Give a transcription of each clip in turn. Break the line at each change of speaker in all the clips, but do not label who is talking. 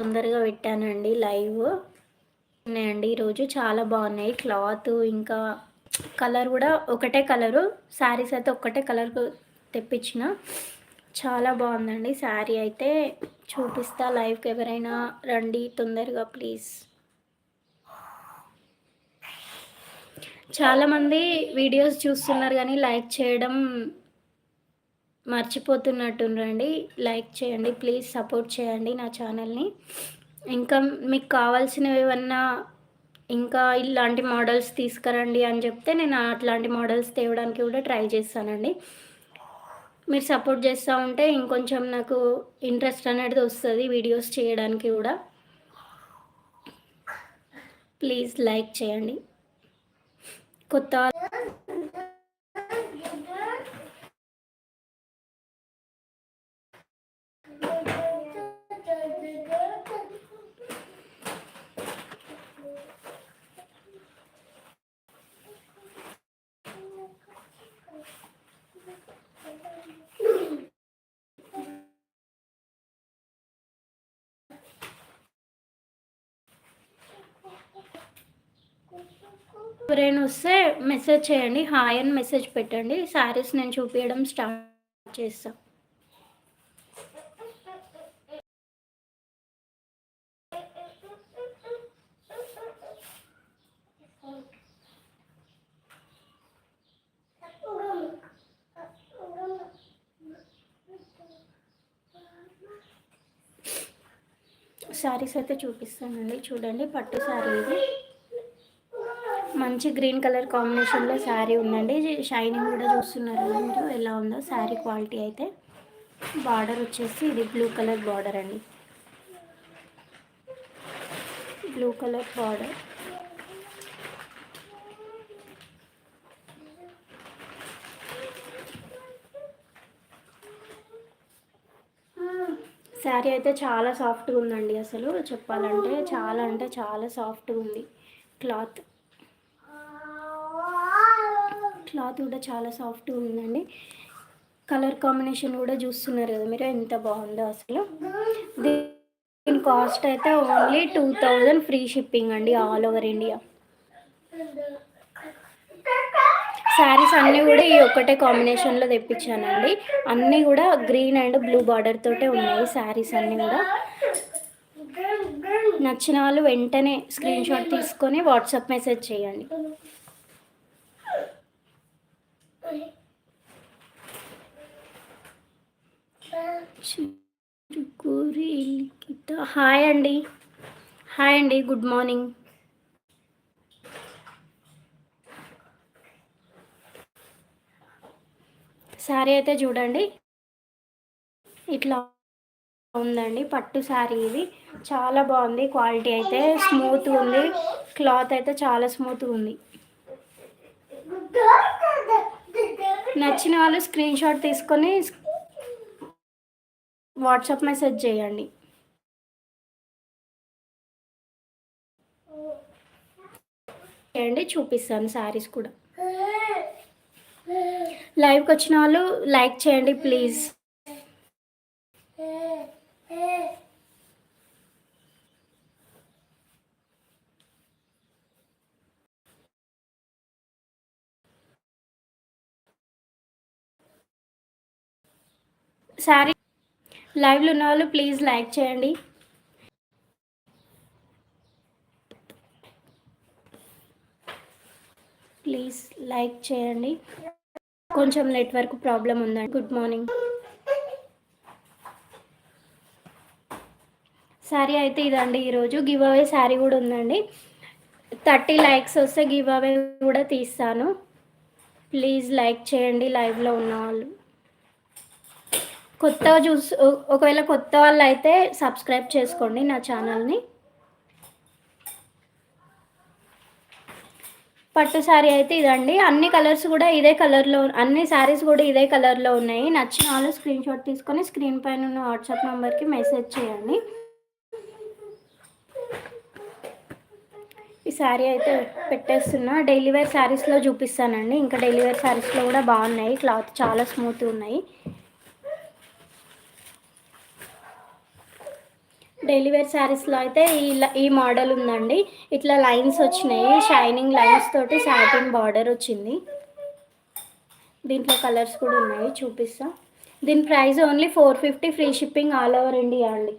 తొందరగా పెట్టానండి లైవ్. ఉన్నాయండి. ఈరోజు చాలా బాగున్నాయి. క్లాత్ ఇంకా కలర్ కూడా ఒకటే కలరు. శారీస్ అయితే ఒక్కటే కలర్ తెప్పించిన. చాలా బాగుందండి శారీ అయితే. చూపిస్తా లైవ్కి ఎవరైనా రండి తొందరగా ప్లీజ్. చాలామంది వీడియోస్ చూస్తున్నారు కానీ లైక్ చేయడం మర్చిపోతున్నట్టుండండి లైక్ చేయండి. ప్లీజ్ సపోర్ట్ చేయండి నా ఛానల్ని ఇంకా మీకు కావాల్సినవి ఏమన్నా ఇంకా ఇలాంటి మోడల్స్ తీసుకురండి అని చెప్తే నేను అట్లాంటి మోడల్స్ తేవడానికి కూడా ట్రై చేస్తానండి. మీరు సపోర్ట్ చేస్తూ ఉంటే ఇంకొంచెం నాకు ఇంట్రెస్ట్ అనేది వస్తుంది వీడియోస్ చేయడానికి కూడా. ప్లీజ్ లైక్ చేయండి. కొత్త ఎవరైనా వస్తే మెసేజ్ చేయండి. హాయ్ అని మెసేజ్ పెట్టండి. శారీస్ నేను చూపించడం స్టార్ట్ చేస్తాను శారీస్ అయితే చూపిస్తానండి. చూడండి పట్టు శారీ ఇది. మంచి గ్రీన్ కలర్ కాంబినేషన్లో శారీ ఉందండి. షైనింగ్ కూడా చూస్తున్నారు కదా మీరు ఎలా ఉందో శారీ క్వాలిటీ అయితే. బార్డర్ వచ్చేసి ఇది బ్లూ కలర్ బార్డర్ అండి. Blue colour border. శారీ అయితే చాలా సాఫ్ట్గా ఉందండి అసలు చెప్పాలంటే. చాలా అంటే చాలా సాఫ్ట్గా ఉంది క్లాత్. క్లాత్ కూడా చాలా సాఫ్ట్గా ఉందండి. కలర్ కాంబినేషన్ కూడా చూస్తున్నారు కదా మీరు ఎంత బాగుందో అసలు. దీని కాస్ట్ అయితే only two thousand free shipping అండి ఆల్ ఓవర్ ఇండియా. శారీస్ అన్నీ కూడా ఈ ఒక్కటే కాంబినేషన్లో తెప్పించానండి. అన్నీ కూడా గ్రీన్ అండ్ బ్లూ బార్డర్ తోటే ఉన్నాయి శారీస్ అన్నీ కూడా. నచ్చిన వాళ్ళు వెంటనే స్క్రీన్ షాట్ తీసుకొని వాట్సాప్ మెసేజ్ చేయండి. హాయ్ అండి. హాయ్ అండి. Good morning. శారీ అయితే చూడండి. ఇట్లా ఉందండి. పట్టు శారీ ఇది. చాలా బాగుంది. క్వాలిటీ అయితే స్మూత్ ఉంది. క్లాత్ అయితే చాలా స్మూత్ ఉంది. నచ్చిన వాళ్ళు స్క్రీన్ షాట్ తీసుకొని వాట్సాప్ మెసేజ్ చేయండి. చేయండి చూపిస్తాను శారీస్ కూడా. లైవ్కి వచ్చిన వాళ్ళు లైక్ చేయండి ప్లీజ్ శారీ లైవ్లో ఉన్న వాళ్ళు ప్లీజ్ లైక్ చేయండి. ప్లీజ్ లైక్ చేయండి. కొంచెం నెట్వర్క్ ప్రాబ్లం ఉందండి. Good morning. శారీ అయితే ఇదండి ఈరోజు. గివ్ అవే శారీ కూడా ఉందండి. థర్టీ లైక్స్ వస్తే గివ్ అవే కూడా తీస్తాను. ప్లీజ్ లైక్ చేయండి లైవ్లో ఉన్న వాళ్ళు. కొత్తగా చూసి ఒకవేళ కొత్త వాళ్ళు అయితే సబ్స్క్రైబ్ చేసుకోండి నా ఛానల్ని. పట్టు శారీ అయితే ఇదండి. అన్ని కలర్స్ కూడా ఇదే కలర్లో అన్ని శారీస్ కూడా ఇదే కలర్లో ఉన్నాయి. నచ్చిన వాళ్ళు స్క్రీన్ షాట్ తీసుకొని స్క్రీన్ పైన ఉన్న వాట్సాప్ నెంబర్కి మెసేజ్ చేయండి. ఈ శారీ అయితే పెట్టేస్తున్నా. డైలీ వేర్ శారీస్లో చూపిస్తానండి. ఇంకా డైలీ వేర్ శారీస్లో కూడా బాగున్నాయి. క్లాత్ చాలా స్మూత్ ఉన్నాయి. డైలీ వేర్ శారీస్లో అయితే ఈ ల- ఈ మోడల్ ఉందండి. ఇట్లా లైన్స్ వచ్చినాయి. షైనింగ్ లైన్స్ తోటి శాటిన్ బార్డర్ వచ్చింది. దీంట్లో కలర్స్ కూడా ఉన్నాయి. చూపిస్తా. దీని price only four fifty free shipping all over India అండి.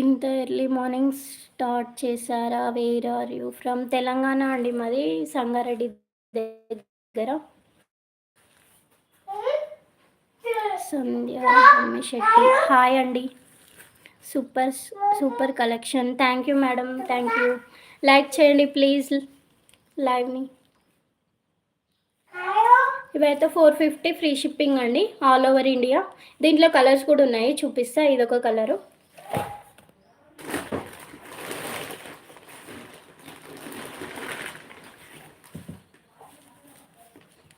ఇంత ఎర్లీ మార్నింగ్ స్టార్ట్ చేశారా? Where are you from Telangana అండి మాది సంగారెడ్డి దగ్గర. సంధ్య శెట్టి. హాయ్ అండి. Super super collection. Thank you madam thank you. Like చేయండి ప్లీజ్ లైవ్ని ఇవైతే ఫోర్ ఫిఫ్టీ ఫ్రీ షిప్పింగ్ అండి ఆల్ ఓవర్ ఇండియా. దీంట్లో కలర్స్ కూడా ఉన్నాయి చూపిస్తా. ఇదొక కలరు.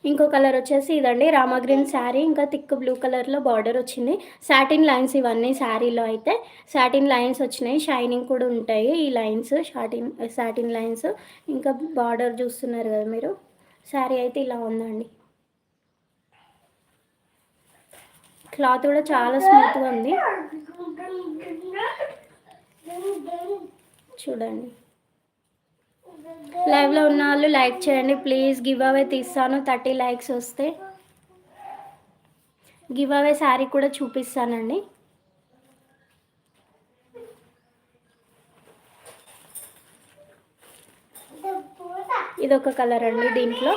ఇంకో కలర్ వచ్చేసి ఇదండి రామా గ్రీన్ శారీ. ఇంకా థిక్ బ్లూ కలర్లో బార్డర్ వచ్చింది. సాటిన్ లైన్స్ ఇవన్నీ శారీలో అయితే సాటిన్ లైన్స్ వచ్చినాయి. షైనింగ్ కూడా ఉంటాయి ఈ లైన్స్. Satin satin lines. ఇంకా బార్డర్ చూస్తున్నారు కదా మీరు. శారీ అయితే ఇలా ఉందండి. క్లాత్ కూడా చాలా స్మూత్గా ఉంది. చూడండి. లైవ్లో ఉన్న వాళ్ళు లైక్ చేయండి. ప్లీజ్ గివ్ అవే తీస్తాను. థర్టీ లైక్స్ వస్తే గివ్ అవే శారీ కూడా చూపిస్తానండి. ఇది ఒక కలర్ అండి దీంట్లో.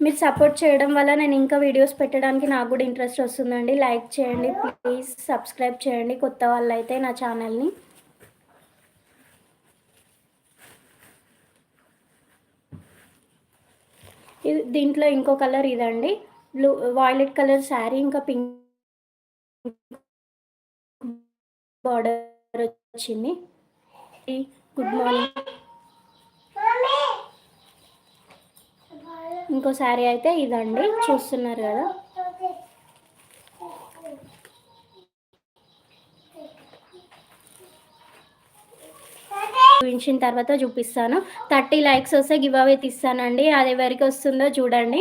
మీరు సపోర్ట్ చేయడం వల్ల నేను ఇంకా వీడియోస్ పెట్టడానికి నాకు కూడా ఇంట్రెస్ట్ వస్తుందండి. లైక్ చేయండి ప్లీజ్ సబ్స్క్రైబ్ చేయండి. కొత్త వాళ్ళు అయితే నా. ఛానల్ని ఇది దీంట్లో ఇంకో కలర్ ఇదండి. బ్లూ వాయిలెట్ కలర్ శారీ ఇంకా పింక్ బార్డర్ వచ్చింది. గుడ్ మార్నింగ్ ఇంకో శారీ అయితే ఇదండి. చూస్తున్నారు కదా. చూపించిన తర్వాత చూపిస్తాను. థర్టీ లైక్స్ వస్తే గివ్ అవే తీస్తానండి. అది ఎవరికి వస్తుందో చూడండి.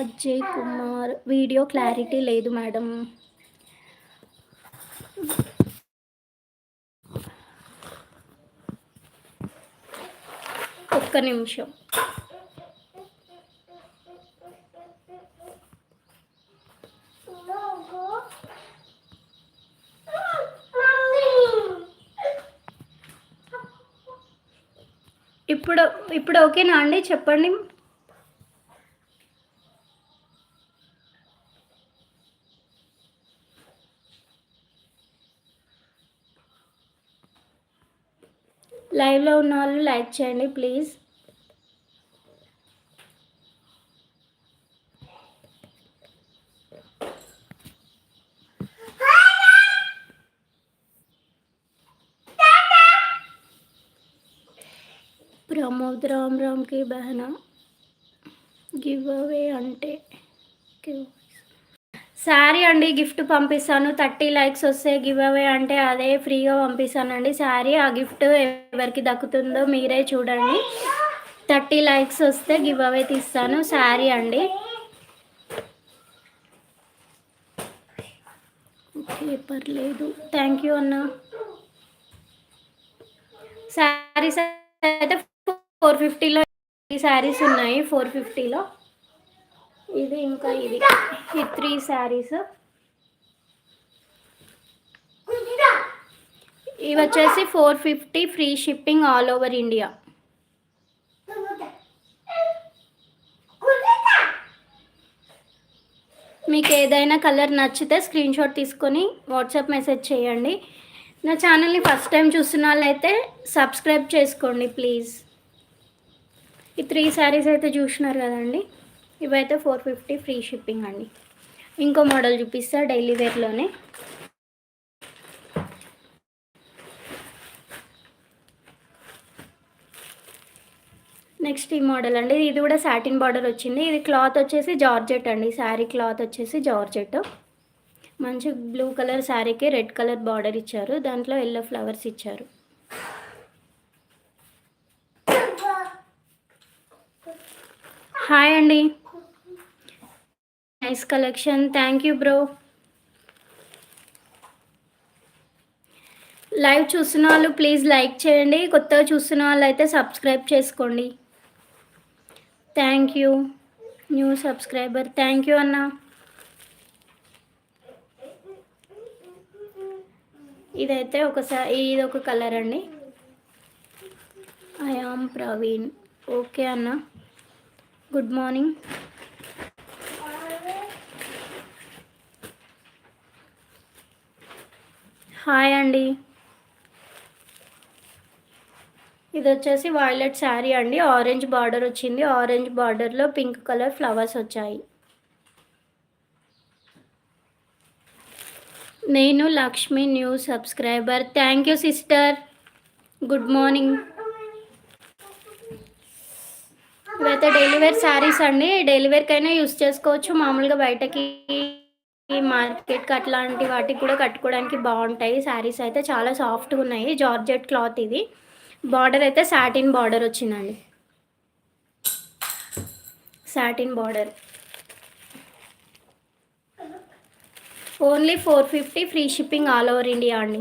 అజయ్ కుమార్. వీడియో క్లారిటీ లేదు మేడం. ఒక్క నిమిషం. ఇప్పుడు ఇప్పుడు ఓకేనా అండి? చెప్పండి. లైవ్లో ఉన్న వాళ్ళు లైక్ చేయండి ప్లీజ్. ప్రమోద్ రామ్ రామ్కి బహనా గివ్ అవే అంటే శారీ అండి గిఫ్ట్ పంపిస్తాను. థర్టీ లైక్స్ వస్తే గివ్ అవే అంటే అదే ఫ్రీగా పంపిస్తానండి. శారీ ఆ గిఫ్ట్ ఎవరికి దక్కుతుందో మీరే చూడండి. థర్టీ లైక్స్ వస్తే గివ్ అవే తీస్తాను. శారీ అండి. ఓకే పర్లేదు. థ్యాంక్ యూ అన్న. శారీస్ అయితే ఫోర్ ఫిఫ్టీలో ఈ శారీస్ ఉన్నాయి. ఫోర్ ఫిఫ్టీలో. ఇది ఇంకా ఇది. ఈ త్రీ శారీస్. ఇవి వచ్చేసి four fifty free shipping all over India. మీకు ఏదైనా కలర్ నచ్చితే స్క్రీన్ షాట్ తీసుకొని వాట్సాప్ మెసేజ్ చేయండి. నా ఛానల్ని ఫస్ట్ టైం చూస్తున్న వాళ్ళైతే సబ్స్క్రైబ్ చేసుకోండి ప్లీజ్. ఈ త్రీ శారీస్ అయితే చూసినారు కదండి. ఇవైతే ఫోర్ ఫిఫ్టీ ఫ్రీ షిప్పింగ్ అండి. ఇంకో మోడల్ చూపిస్తా డైలీ వేర్లోనే. నెక్స్ట్ ఈ మోడల్ అండి. ఇది కూడా సాటిన్ బార్డర్ వచ్చింది. ఇది క్లాత్ వచ్చేసి జార్జెట్ అండి. శారీ క్లాత్ వచ్చేసి జార్జెట్. మంచి బ్లూ కలర్ శారీకి రెడ్ కలర్ బార్డర్ ఇచ్చారు. దాంట్లో ఎల్లో ఫ్లవర్స్ ఇచ్చారు. హాయ్ అండి. Nice collection thank you bro live చూస్తున్న వాళ్ళు ప్లీజ్ లైక్ చేయండి. కొత్తగా చూస్తున్న వాళ్ళు అయితే సబ్స్క్రైబ్ చేసుకోండి. Thank you new subscriber thank you అన్న. ఇదైతే ఒకసారి ఇది ఒక కలర్ అండి. ఐ ఆమ్ ప్రవీణ్ ఓకే అన్న. గుడ్ మార్నింగ్ హాయ్ అండి. ఇది వచ్చేసి వాయిలెట్ శారీ అండి. ఆరెంజ్ బార్డర్ వచ్చింది. ఆరెంజ్ బార్డర్లో పింక్ కలర్ ఫ్లవర్స్ వచ్చాయి. నేను Lakshmi new subscriber. Thank you sister. Good morning. ఇవైతే డెలివరీ శారీస్ అండి. డెలివరీకైనా యూస్ చేసుకోవచ్చు. మామూలుగా బయటకి ఈ మార్కెట్కి అట్లాంటి వాటికి కూడా కట్టుకోవడానికి బాగుంటాయి. శారీస్ అయితే చాలా సాఫ్ట్గా ఉన్నాయి. జార్జెట్ క్లాత్ ఇది. బార్డర్ అయితే సాటిన్ బార్డర్ వచ్చిందండి. Satin border. Only four fifty free shipping all over India అండి.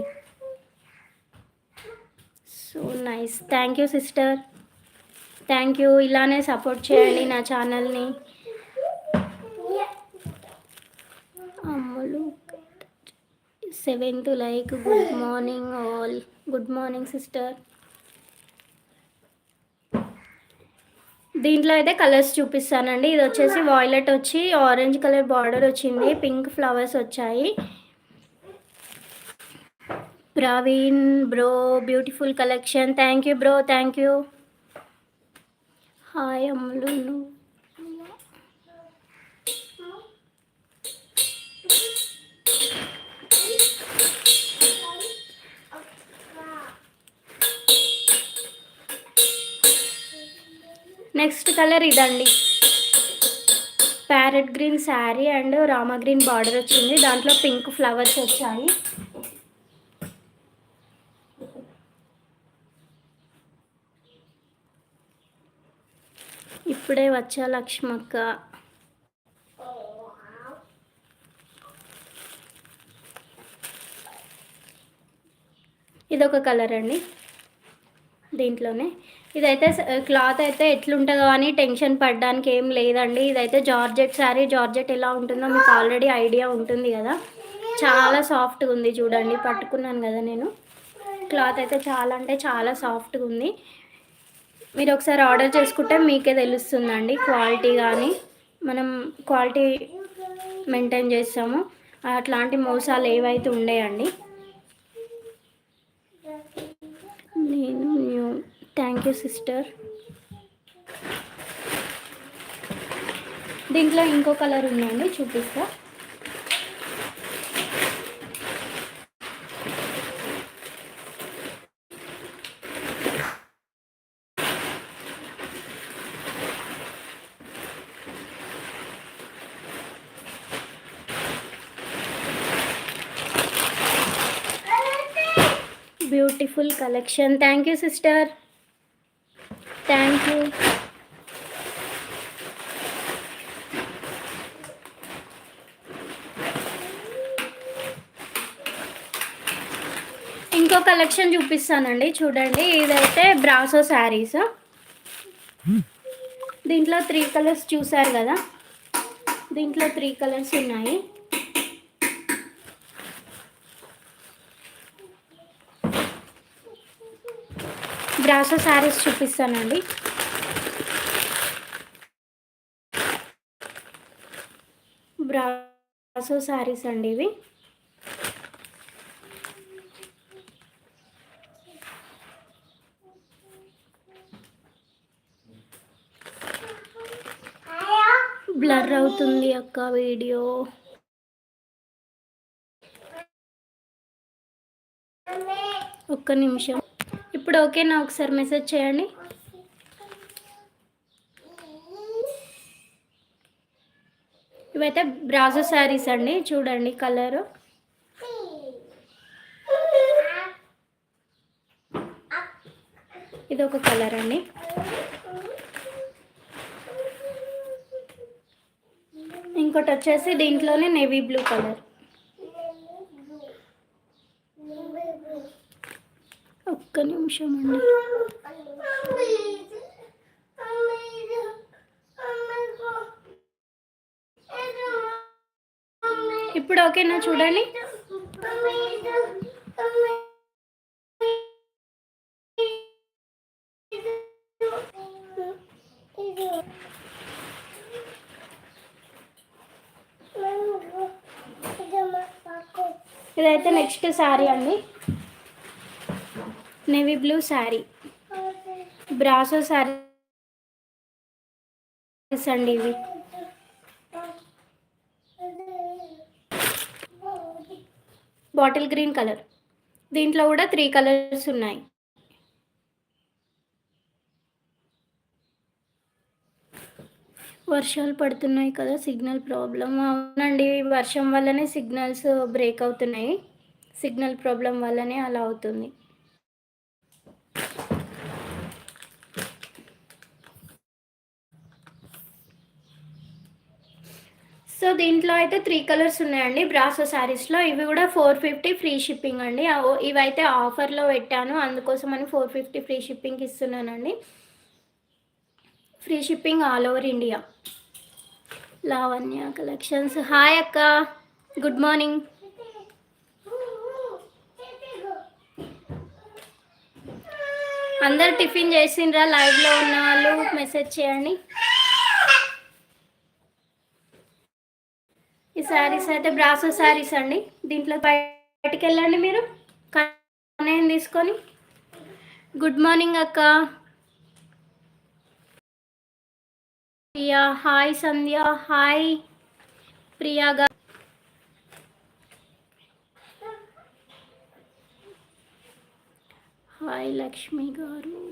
So nice. Thank you sister. Thank you. ఇలానే సపోర్ట్ చేయండి నా ఛానల్ని Ammulu seventh like good morning all good morning sister దీంట్లో అయితే కలర్స్ చూపిస్తానండి. ఇది వచ్చేసి వాయిలెట్ వచ్చి ఆరెంజ్ కలర్ బార్డర్ వచ్చింది. పింక్ ఫ్లవర్స్ వచ్చాయి. Praveen bro beautiful collection thank you bro thank you hi Ammulu next colour ఇదండి. Parrot green sari and Rama green border వచ్చింది. దాంట్లో పింక్ ఫ్లవర్స్ వచ్చాయి. ఇప్పుడే వచ్చా లక్ష్మక్క. ఇదొక కలర్ అండి. దీంట్లోనే ఇదైతే క్లాత్ అయితే ఎట్లుంటుందో అని టెన్షన్ పడడానికి ఏం లేదండి. ఇదైతే జార్జెట్ శారీ. జార్జెట్ ఎలా ఉంటుందో మీకు ఆల్రెడీ ఐడియా ఉంటుంది కదా. చాలా సాఫ్ట్గా ఉంది చూడండి. పట్టుకున్నాను కదా నేను. క్లాత్ అయితే చాలా అంటే చాలా సాఫ్ట్గా ఉంది. మీరు ఒకసారి ఆర్డర్ చేసుకుంటే మీకే తెలుస్తుందండి క్వాలిటీ కానీ. మనం క్వాలిటీ మెయింటైన్ చేస్తాము. అట్లాంటి మోసాలు ఏవైతే ఉండేయండి. నేను న్యూ థ్యాంక్ యూ సిస్టర్ దీంట్లో ఇంకో కలర్ ఉందండి చూపిస్తా. Beautiful collection thank you sister thank you ఇంకో కలెక్షన్ చూపిస్తానండి. చూడండి. ఇదైతే బ్రాసో శారీస్ దీంట్లో త్రీ కలర్స్ చూసారు కదా. దీంట్లో త్రీ కలర్స్ ఉన్నాయి. బ్రాసో శారీస్ చూపిస్తానండి. బ్రాసో శారీస్ అండి ఇవి. బ్లర్ అవుతుంది అక్క వీడియో. ఒక్క నిమిషం. ఇప్పుడు ఓకేనా? ఒకసారి మెసేజ్ చేయండి. ఇవైతే బ్రాజో శారీస్ అండి. చూడండి కలరు. ఇది ఒక కలర్ అండి. ఇంకోటి వచ్చేసి దీంట్లోనే నేవీ బ్లూ కలర్. ఒక్క నిమిషం అండి. ఇప్పుడు ఓకేనా చూడండి. ఇదైతే నెక్స్ట్ శారీ అండి. Navy blue sari. Brasso saris అండి ఇవి. Bottle green colour. దీంట్లో కూడా త్రీ కలర్స్ ఉన్నాయి. వర్షాలు పడుతున్నాయి కదా సిగ్నల్ ప్రాబ్లం అవునండి వర్షం వల్లనే సిగ్నల్స్ బ్రేక్ అవుతున్నాయి. సిగ్నల్ ప్రాబ్లం వల్లనే అలా అవుతుంది. సో దీంట్లో అయితే త్రీ కలర్స్ ఉన్నాయండి. బ్రాసో శారీస్లో ఇవి కూడా ఫోర్ ఫిఫ్టీ ఫ్రీ షిప్పింగ్ అండి. ఇవైతే ఆఫర్లో పెట్టాను. అందుకోసం అని four fifty free shipping ఇస్తున్నానండి. Free shipping all over India Lavanya collections hi అక్క. గుడ్ మార్నింగ్ అందరు టిఫిన్ చేసిండ్రా? లైవ్లో ఉన్న వాళ్ళు మెసేజ్ చేయండి. శారీస్ అయితే బ్రాసో శారీస్ అండి. దీంట్లో బయటికి వెళ్ళండి మీరు. కనే తీసుకొని. గుడ్ మార్నింగ్ అక్క. ప్రియా హాయ్ సంధ్య హాయ్ ప్రియా గారు హాయ్ లక్ష్మి గారు.